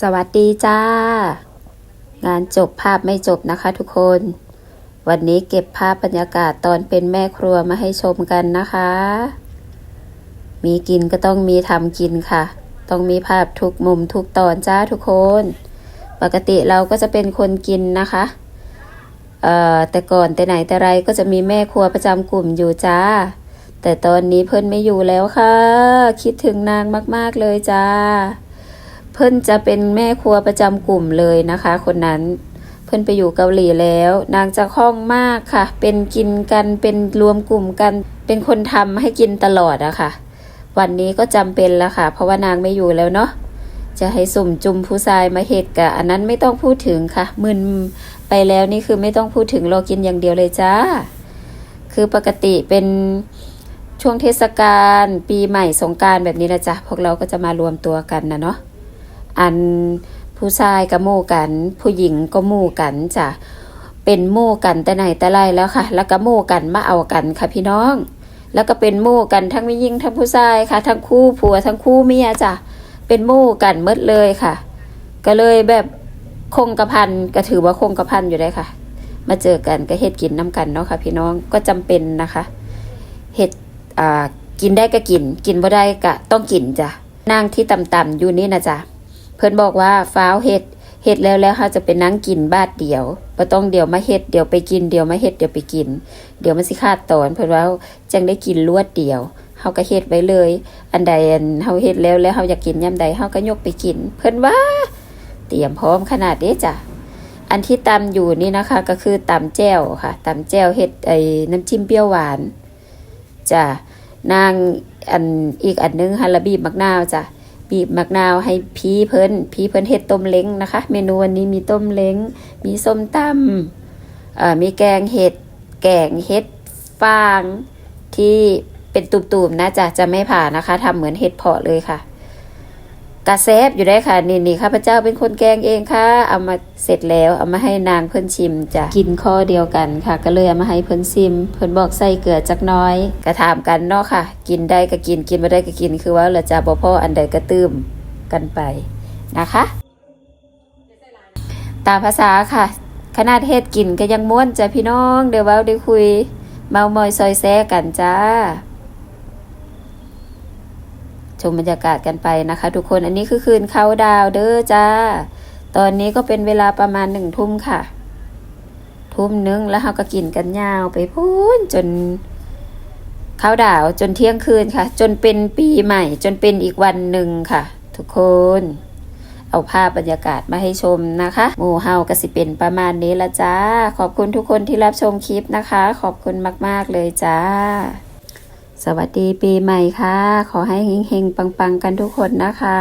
สวัสดีจ้า งานจบภาพไม่จบนะคะทุกคน วันนี้เก็บภาพบรรยากาศตอนเป็นแม่ครัวมาให้ชมกันนะคะ มีกินก็ต้องมีทำกินค่ะ ต้องมีภาพทุกมุมทุกตอนจ้าทุกคน ปกติเราก็จะเป็นคนกินนะคะเอ่อแต่ก่อนแต่ไหนแต่ไรก็จะมีแม่ครัวประจำกลุ่มอยู่จ้า แต่ตอนนี้เพิ่นไม่อยู่แล้วค่ะ คิดถึงนางมากๆเลยจ้า เพิ่นจะเป็นแม่ครัวประจำกลุ่มเลยนะคะ คนนั้นเพิ่นไปอยู่เกาหลีแล้ว นางจะคล่องมากค่ะ เป็นกินกันเป็นรวมกลุ่มกัน เป็นคนทำให้กินตลอดอะค่ะ วันนี้ก็จำเป็นแล้วค่ะ เพราะว่านางไม่อยู่แล้วเนาะจะให้สุ่มจุมผู้ชายมาเห็ดกะ อันนั้นไม่ต้องพูดถึงค่ะมึนไปแล้วนี่คือไม่ต้องพูดถึงรอกินอย่างเดียวเลยจ้า คือปกติเป็นช่วงเทศกาลปีใหม่สงการแบบนี้ละจ้ะพวกเราก็จะมารวมตัวกันนะเนาะ อันผู้ชายก็หมู่กัน ผู้หญิงก็หมู่กันจ้ะเป็นหมู่กันแต่ไหนแต่ไรแล้วค่ะ แล้วก็หมู่กันมาเอากันค่ะพี่น้อง แล้วก็เป็นหมู่กันทั้งไม่ยิ่งทั้งผู้ชายค่ะ ทั้งคู่ผัวทั้งคู่เมียจ้ะเป็นหมู่กันหมดเลยค่ะ ก็เลยแบบคงกระพันก็ถือว่าคงกระพันอยู่ได้ค่ะ มาเจอกันก็เฮ็ดกินน้ำกันเนาะค่ะ พี่น้องก็จำเป็นนะคะเฮ็ดอ่ากินได้ก็กิน กินบ่ได้ก็ต้องกินจ้ะนั่งที่ต่ำๆอยู่นี่นะจ๊ะ เพิ่นบอกว่าฟ้าวเฮ็ดเฮ็ดแล้วแล้วเขาจะเป็นนั่งกินบาทเดียวบ่ต้องเดี๋ยวมาเฮ็ดเดี๋ยวไปกินเดี๋ยวมาเฮ็ดเดี๋ยวไปกิน เดี๋ยวมันสิขาดตอน เพิ่นว่าจังได้กินรวดเดียวเฮาก็เฮ็ดไว้เลย อันใดอันเฮาเฮ็ดแล้วแล้วเฮาอยากกินยาใดเฮาก็ยกไปกิน เพิ่นว่า เตรียมพร้อมขนาดเด้จ้ะอันที่ตำอยู่นี่นะคะ ก็คือตำแจ่วค่ะตำแจ่วเฮ็ดไอ้น้ำจิ้มเปรี้ยวหวานจ้ะนางอันอีกอันนึงฮาลาบีมักนาวจ้ะ บีบมะนาวให้พีเพิ่นพีเพิ่นเฮ็ดต้มเล้งนะคะ เมนูวันนี้มีต้มเล้ง มีส้มตำมีแกงเห็ด แกงเห็ดฟางที่เป็นตุ่มๆนะจ๊ะจะไม่ผ่านะคะทำเหมือนเห็ดเพาะเลยค่ะ กระแซบอยู่ได้ค่ะนี่นี่ข้าพเจ้าเป็นคนแกงเองค่ะ เอามาเสร็จแล้วเอามาให้นางเพิ่นชิมจ้ะกินข้อเดียวกันค่ะ ก็เลยเอามาให้เพิ่นชิม เพิ่นบอกใส่เกลือจักน้อยก็ถามกันเนาะค่ะ กินได้ก็กินกินไม่ได้ก็กินคือว่าเราจะบ่พ่ออันใดก็ตื้มกันไปนะคะตามภาษาค่ะ ขนาดเฮ็ดกินก็ยังม้วนจ้ะพี่น้องเดี๋ยวเว้าได้คุย เมามอยซอยแซกันจ้า ชมบรรยากาศกันไปนะคะ ทุกคนอันนี้คือคืนเขาดาวเด้อจ้า ตอนนี้ก็เป็นเวลาประมาณหนึ่งทุ่มค่ะ ทุ่มนึงแล้วเราก็กินกันยาวไปพูนจนเขาดาวจนเที่ยงคืนค่ะ จนเป็นปีใหม่ จนเป็นอีกวันหนึ่งค่ะ ทุกคนเอาภาพบรรยากาศมาให้ชมนะคะหมู่เฮาก็สิเป็นประมาณนี้ละจ้า ขอบคุณทุกคนที่รับชมคลิปนะคะ ขอบคุณมาก ๆ เลยจ้า สวัสดีปีใหม่ค่ะ ขอให้เฮงๆ ปังๆ กันทุกคนนะคะ